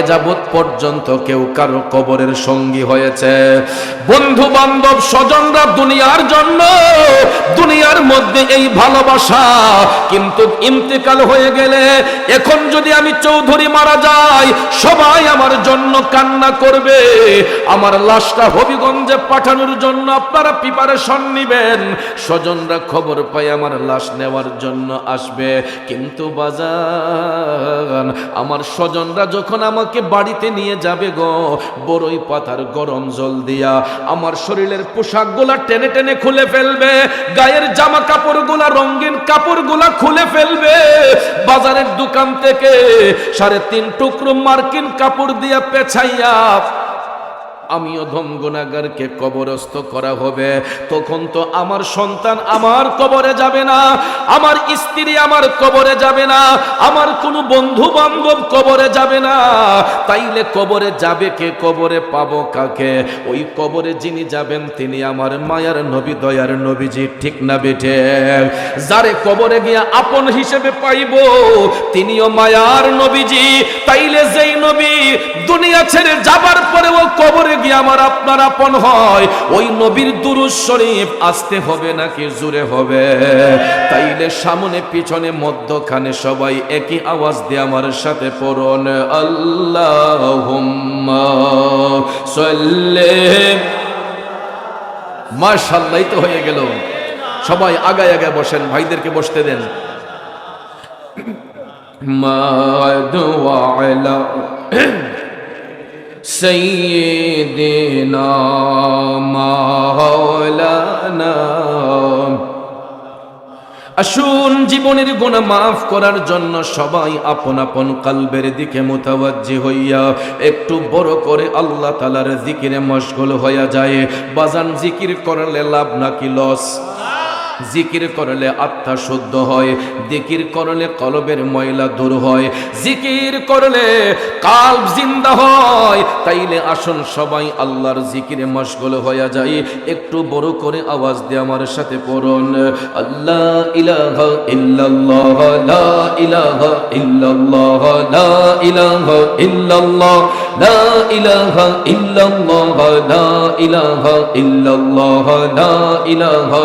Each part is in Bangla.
এ পর্যন্ত কেউ কারও কবরের সঙ্গী হয়েছে। বন্ধু বান্ধব স্বজনরা দুনিয়ার জন্য, দুনিয়ার মধ্যে এই ভালোবাসা কিন্তু ইন্তেকাল হয়ে গেলে, এখন যদি আমি চৌধুরী মারা যাই, সবাই আমার জন্য কান্না করবে। আমার লাশটা হবিগঞ্জে পাঠানোর জন্য আপনারা প্রিপারেশন নিবেন। স্বজনরা খবর পায় আমার লাশ নেওয়ার জন্য আসবে। কিন্তু বাজান, আমার স্বজনরা যখন আমাকে বাড়িতে নিয়ে যাবে গো। বড়ই পাতার গরম জল দিয়া আমার শরীরের পোশাকগুলা টেনে টেনে খুলে ফেলবে, গায়ের জামা কাপড়গুলা রঙিন কাপড়গুলা খুলে ফেলবে। বাজারের দোকান থেকে সাড়ে তিন টুকরো মার্কিন কাপড় দিয়া পেছাইয়া আমিও ধমগুনাগারকে কবরস্থ করা হবে। তখন তো আমার সন্তান আমার কবরে যাবে না, আমার স্ত্রী আমার কবরে যাবে না, আমার কোনো বন্ধু বান্ধব কবরে যাবে না। তাইলে কবরে যাবে কে? কবরে পাবো কাকে? ওই কবরে যিনি যাবেন তিনি আমার মায়ার নবী, দয়ার নবীজি, ঠিক না বেঠে? যারে কবরে গিয়া আপন হিসেবে পাইব, তিনিও মায়ার নবীজি। তাইলে যেই নবী দুনিয়া ছেড়ে যাবার পরেও কবরে গিয়ে আমার আপনার আপন হয়। ওই নবীর দুরুজ শরীফ আসতে হবে নাকি জুড়ে হবে? তাইলে সামনে পিছনে মধ্যখানে সবাই একই আওয়াজ দিয়ে আমার সাথে পড়ুন। আল্লাহ মাশাল্লাহ তো হয়ে গেল। সবাই আগায় আগায় বসেন, ভাইদেরকে বসতে দেন। মাদওয়ালা سيدنا مولانا আসুন জীবনের গুণা মাফ করার জন্য সবাই আপন আপন কালবের দিকে মোতাবাজ্জি হইয়া একটু বড় করে আল্লাহ তালার জিকিরে মশগুল হইয়া যায় বাজান জিকির করলে লাভ নাকি লস জিকির করলে আত্মা শুদ্ধ হয়, জিকির করলে কলবের ময়লা দূর হয়, জিকির করলে কাল জিন্দা হয়। তাইলে আসুন সবাই আল্লাহর জিকিরে মশগুল হয়ে যায় একটু বড় করে আওয়াজ দিয়ে আমার সাথে পড়ুন। আল্লাহ ইলাহা ইল্লাল্লাহ, লা ইলাহা ইল্লাল্লাহ, লা ইলাহা ইল্লাল্লাহ, লা ইলাহা ইল্লাল্লাহ, লা ইলাহা ইল্লাল্লাহ, লা ইলাহা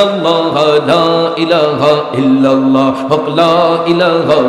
illallah la ilaha illallah haq la ilaha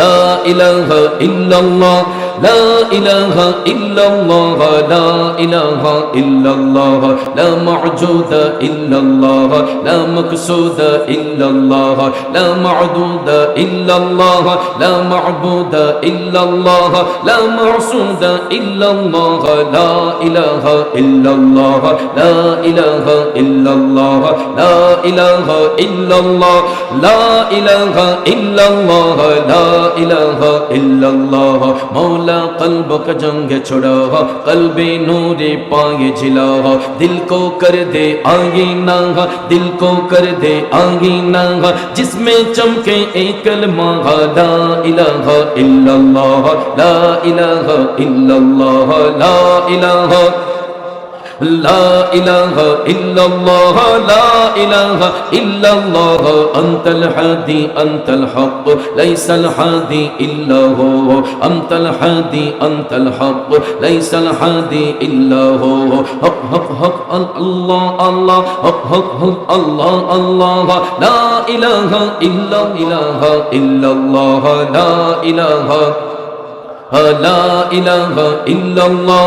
la ilaha illallah لا إله إلا الله لا إله إلا الله لا معجود إلا الله لا مقصود إلا الله لا معدود إلا الله لا معبود إلا الله لا معصود إلا الله لا إله إلا الله لا إله إلا الله لا إله إلا الله لا إله إلا الله لا إله إلا الله مولا मौला कल्ब का जंग छुड़ा हो कल्बे नूरे पाए झिला हो दिल को कर दे आगे नांगा, दिल को कर दे आगे नांगा। जिसमें चमके एक कलमा, ला इलाहा इल्लल्लाह, ला इलाहा इल्लल्लाह, ला इलाहा لا إله إلا الله لا إله إلا الله. أنت الحادي أنت الحق ليس الحادي إلا هو. أنت الحادي أنت الحق ليس الحادي إلا هو. حق حق حق الله الله. حق حق حق الله الله. لا إله إلا إله إلا الله. لا إله لا إله إلا الله.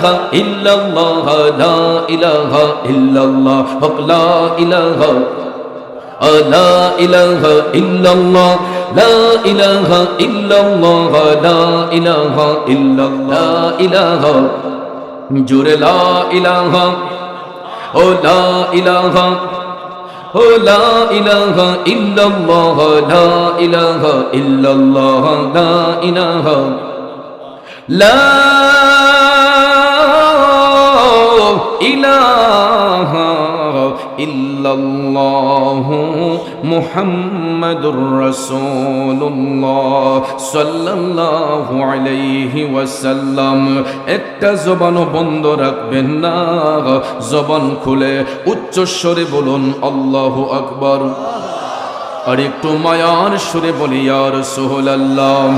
ইলাহা ইল্লাল্লাহ, লা ইলাহা ইল্লাল্লাহ, হক লা ইলাহা লা ইলাহা ইল্লাল্লাহ, লা ইলাহা ইল্লাল্লাহ, লা ইলাহা ইল্লাল্লাহ, লা ইলাহা, জুরে লা ইলাহা, ও লা ইলাহা, ও লা ইলাহা ইল্লাল্লাহ, লা ইলাহা ইল্লাল্লাহ, লা ইলাহা, লা ইলাহ ইল্লাল্লাহ মুহাম্মাদুর রাসূলুল্লাহ সাল্লাল্লাহু আলাইহি ওয়াসাল্লাম। একটা জবান বন্ধ রাখবেন না। জবান খুলে উচ্চস্বরে বলুন, আল্লাহু আকবার। আর একটু মায়ার সুরে বলি আর সোহল আল্লাহ